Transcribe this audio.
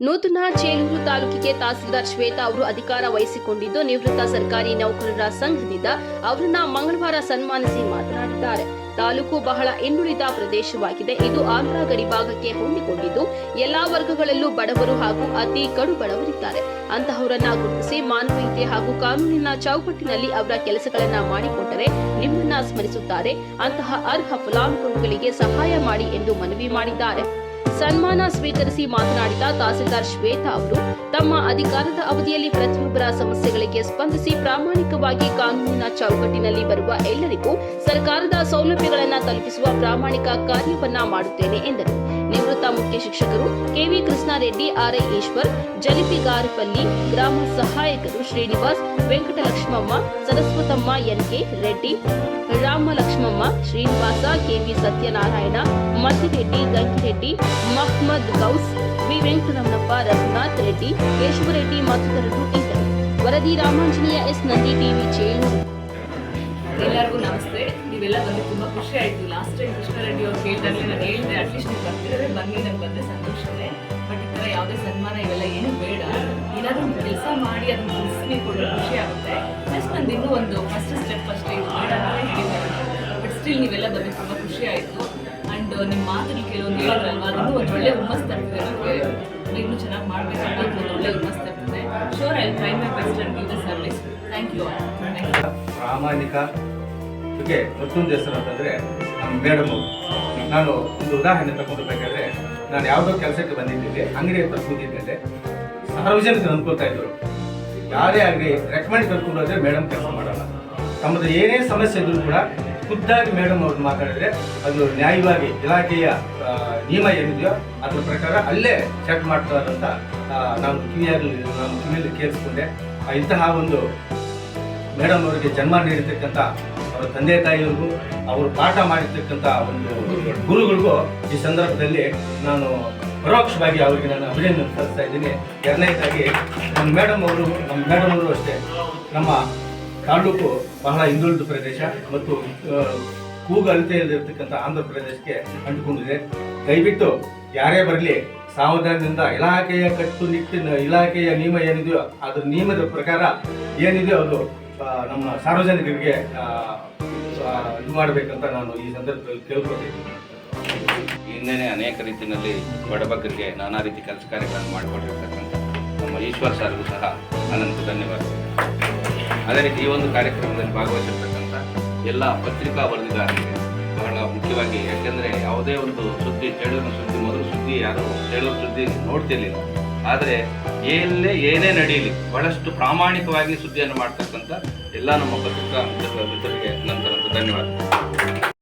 ನೂತನ ಚೇಲೂರು ತಾಲೂಕಿಗೆ ತಹಸೀಲ್ದಾರ್ ಶ್ವೇತಾ ಅವರು ಅಧಿಕಾರ ವಹಿಸಿಕೊಂಡಿದ್ದು, ನಿವೃತ್ತ ಸರ್ಕಾರಿ ನೌಕರರ ಸಂಘದಿಂದ ಅವರನ್ನ ಮಂಗಳವಾರ ಸನ್ಮಾನಿಸಿ ಮಾತನಾಡಿದ್ದಾರೆ. ತಾಲೂಕು ಬಹಳ ಹಿಂದುಳಿದ ಪ್ರದೇಶವಾಗಿದೆ. ಇದು ಆಂಧ್ರ ಗಡಿ ಭಾಗಕ್ಕೆ ಹೊಂದಿಕೊಂಡಿದ್ದು, ಎಲ್ಲಾ ವರ್ಗಗಳಲ್ಲೂ ಬಡವರು ಹಾಗೂ ಅತಿ ಕಡು ಬಡವರಿದ್ದಾರೆ. ಅಂತಹವರನ್ನ ಗುರುತಿಸಿ ಮಾನವೀಯತೆ ಹಾಗೂ ಕಾನೂನಿನ ಚೌಕಟ್ಟಿನಲ್ಲಿ ಅವರ ಕೆಲಸಗಳನ್ನ ಮಾಡಿಕೊಟ್ಟರೆ ನಿಮ್ಮನ್ನ ಸ್ಮರಿಸುತ್ತಾರೆ. ಅಂತಹ ಅರ್ಹ ಫಲಾನುಭವಿಗಳಿಗೆ ಸಹಾಯ ಮಾಡಿ ಎಂದು ಮನವಿ ಮಾಡಿದ್ದಾರೆ. ಸನ್ಮಾನ ಸ್ವೀಕರಿಸಿ ಮಾತನಾಡಿದ ತಹಸೀಲ್ದಾರ್ ಶ್ವೇತಾ ಅವರು, ತಮ್ಮ ಅಧಿಕಾರದ ಅವಧಿಯಲ್ಲಿ ಪ್ರತಿಯೊಬ್ಬರ ಸಮಸ್ಯೆಗಳಿಗೆ ಸ್ಪಂದಿಸಿ ಪ್ರಾಮಾಣಿಕವಾಗಿ ಕಾನೂನಿನ ಚೌಕಟ್ಟಿನಲ್ಲಿ ಬರುವ ಎಲ್ಲರಿಗೂ ಸರ್ಕಾರದ ಸೌಲಭ್ಯಗಳನ್ನು ತಲುಪಿಸುವ ಪ್ರಾಮಾಣಿಕ ಕಾರ್ಯವನ್ನ ಮಾಡುತ್ತೇನೆ ಎಂದರು. ನಿವೃತ್ತ ಮುಖ್ಯ ಶಿಕ್ಷಕರು K V Krishnareddy R I Eshwar Jalipigarapalli ಗ್ರಾಮ ಸಹಾಯಕರು Srinivas, Venkatalakshmamma, Saraswatamma N K Reddy, Ramalakshmamma Srinivasa, K V Satyanarayana Mathireddy Gankireddy Mohammed Ghouse, V. Venkataramanappa, Raghunath Reddy, Keshavareddy ಮತ್ತಿತರರು ಇದ್ದರು. ವರದಿ ರಾಮಾಂಜನೇಯ ಎಸ್. ನಂದಿ ಟಿವಿ ಚೇಳೂರು ಎಲ್ಲರಿಗೂ ನಮಸ್ತೆ. ನೀವೆಲ್ಲ ಬಂದು ತುಂಬಾ ಖುಷಿ ಆಯ್ತು. ಲಾಸ್ಟ್ ಟೈಮ್ ಕೃಷ್ಣಾರೆಡ್ಡಿ ಅವ್ರು ಕೇಳಿದಾಗಲೇ ನಾನು ಹೇಳಿದೆ ಅಟ್ಲೀಸ್ಟ್ ನೀವು ಬರ್ತಿದ್ರೆ ಬನ್ನಿ, ನಂಗೆ ಬಂದ್ರೆ ಸಂತೋಷನೇ. ಬಟ್ ಈ ಥರ ಯಾವುದೇ ಸನ್ಮಾನ ಇವೆಲ್ಲ ಏನು ಬೇಡ. ಏನಾದರೂ ಕೆಲಸ ಮಾಡಿ ಅದನ್ನು ಮುಗಿಸಿ ಕೊಡೋ ಖುಷಿ ಆಗುತ್ತೆ. ಪ್ಲಸ್ ನಂದು ಇನ್ನೂ ಒಂದು ಫಸ್ಟ್ ಸ್ಟೆಪ್ ಫಸ್ಟ್ ಇದು ಹೇಳಿದ್ದಾರೆ ಬಟ್ ಸ್ಟಿಲ್ ನೀವೆಲ್ಲ ಬಂದು ತುಂಬ ಖುಷಿ ಆಯಿತು. ಆ್ಯಂಡ್ ನಿಮ್ಮ ಮಾತುಗಳು ಕೆಲವೊಂದು ಹೇಳಿದ್ರಲ್ವ? ಅದನ್ನು ಒಂದು ಒಳ್ಳೆ ಹುಮ್ಮಸ್ ತರ್ತಿದೆ ನನಗೆ ಇನ್ನೂ ಚೆನ್ನಾಗಿ ಮಾಡಬೇಕಂತ ಒಂದು ಒಳ್ಳೆ ಹುಮ್ಮಸ್ ತರ್ತಿದೆ. Sure I try my best and give the service thank you ಪ್ರಾಮಾಣಿಕ ಜೊತೆ ಮತ್ತೊಂದು ಹೆಸರು ಅಂತಂದರೆ ನಮ್ಮ ಮೇಡಮ್. ನಾನು ಒಂದು ಉದಾಹರಣೆ ತಗೊಂಡ್ಬೇಕಾದ್ರೆ ನಾನು ಯಾವುದೋ ಕೆಲಸಕ್ಕೆ ಬಂದಿದ್ದೆ ಅಂಗಡಿ ಹತ್ರ ಕೂತಿದ್ದೇನೆ. ಸಾರ್ವಜನಿಕರು ಅಂದ್ಕೊಳ್ತಾ ಇದ್ರು. ಯಾರೇ ಆಗಲಿ ರೆಕಮೆಂಡ್ ಕರ್ಕೊಂಡು ಹೋದ್ರೆ ಮೇಡಮ್ ಕೆಲಸ ಮಾಡಲ್ಲ. ತಮ್ಮದು ಏನೇ ಸಮಸ್ಯೆ ಇದ್ರೂ ಕೂಡ ಖುದ್ದಾಗಿ ಮೇಡಮ್ ಅವ್ರು ಮಾತಾಡಿದ್ರೆ ಅದು ನ್ಯಾಯವಾಗಿ ಇಲಾಖೆಯ ನಿಯಮ ಏನಿದೆಯೋ ಅದ್ರ ಪ್ರಕಾರ ಅಲ್ಲೇ ಚೆಕ್ ಮಾಡ್ತಾರಂತ ನಾನು ಕಿವಿಯಾಗಲಿ ನಾನು ಕಿವಿಯಲ್ಲಿ ಕೇಳಿಸ್ಕೊಂಡೆ. ಇಂತಹ ಒಂದು ಮೇಡಮ್ ಅವರಿಗೆ ಜನ್ಮ ನೀಡಿರ್ತಕ್ಕಂಥ ಅವರ ತಂದೆ ತಾಯಿಯವ್ರಿಗೂ ಅವರು ಪಾಠ ಮಾಡಿರ್ತಕ್ಕಂಥ ಒಂದು ಗುರುಗಳಿಗೂ ಈ ಸಂದರ್ಭದಲ್ಲಿ ನಾನು ಪರೋಕ್ಷವಾಗಿ ಅವರಿಗೆ ನಾನು ಅಭಿನಂದನೆ ಸಲ್ಲಿಸ್ತಾ ಇದ್ದೀನಿ. ಎರಡನೇದಾಗಿ, ನಮ್ಮ ಮೇಡಮ್ ಅವರು, ನಮ್ಮ ಮೇಡಮ್ ಅವರು ಅಷ್ಟೇ, ನಮ್ಮ ತಾಲೂಕು ಬಹಳ ಹಿಂದುಳಿದ ಪ್ರದೇಶ ಮತ್ತು ಕೂಗು ಇರತಕ್ಕಂಥ ಆಂಧ್ರ ಪ್ರದೇಶಕ್ಕೆ ಅಂಟಿಕೊಂಡಿದೆ. ದಯವಿಟ್ಟು ಯಾರೇ ಬರಲಿ, ಸಾವಧಾನದಿಂದ ಇಲಾಖೆಯ ಕಟ್ಟುನಿಟ್ಟಿನ ಇಲಾಖೆಯ ನಿಯಮ ಏನಿದೆಯೋ ಅದರ ನಿಯಮದ ಪ್ರಕಾರ ಏನಿದೆಯೋ ಅದು ನಮ್ಮ ಸಾರ್ವಜನಿಕರಿಗೆ ಇದು ಮಾಡಬೇಕಂತ ನಾನು ಈ ಸಂದರ್ಭದಲ್ಲಿ ಕೇಳ್ಕೊತೀನಿ ಹಿಂದೆನೇ ಅನೇಕ ರೀತಿಯಲ್ಲಿ ಬಡಬಗ್ಗರಿಗೆ ನಾನಾ ರೀತಿ ಕೆಲಸ ಕಾರ್ಯಗಳನ್ನು ಮಾಡಿಕೊಂಡಿರ್ತಕ್ಕಂಥ ನಮ್ಮ ಈಶ್ವರ್ ಸರ್ಗೂ ಸಹ ಅನಂತ ಧನ್ಯವಾದಗಳು. ಅದೇ ರೀತಿ ಈ ಒಂದು ಕಾರ್ಯಕ್ರಮದಲ್ಲಿ ಭಾಗವಹಿಸಿರ್ತಕ್ಕಂಥ ಎಲ್ಲ ಪತ್ರಿಕಾ ವರದಿಗಾರರಿಗೆ ಬಹಳ ಮುಖ್ಯವಾಗಿ, ಯಾಕೆಂದರೆ ಯಾವುದೇ ಒಂದು ಸುದ್ದಿ ಚೇಳೂರಿನ ಸುದ್ದಿ, ಮೊದಲು ಸುದ್ದಿ ಯಾರು ಚೇಳೂರು ಸುದ್ದಿ ನೋಡ್ತಿರ್ಲಿಲ್ಲ. ಆದರೆ ಎಲ್ಲೇ ಏನೇ ನಡೀಲಿ, ಬಹಳಷ್ಟು ಪ್ರಾಮಾಣಿಕವಾಗಿ ಸುದ್ದಿಯನ್ನು ಮಾಡ್ತಕ್ಕಂಥ ಎಲ್ಲ ನಮ್ಮ ಪತ್ರಿಕಾ ಮಿತ್ರರ ಮಿತ್ರರಿಗೆ ನಂತರ ಧನ್ಯವಾದ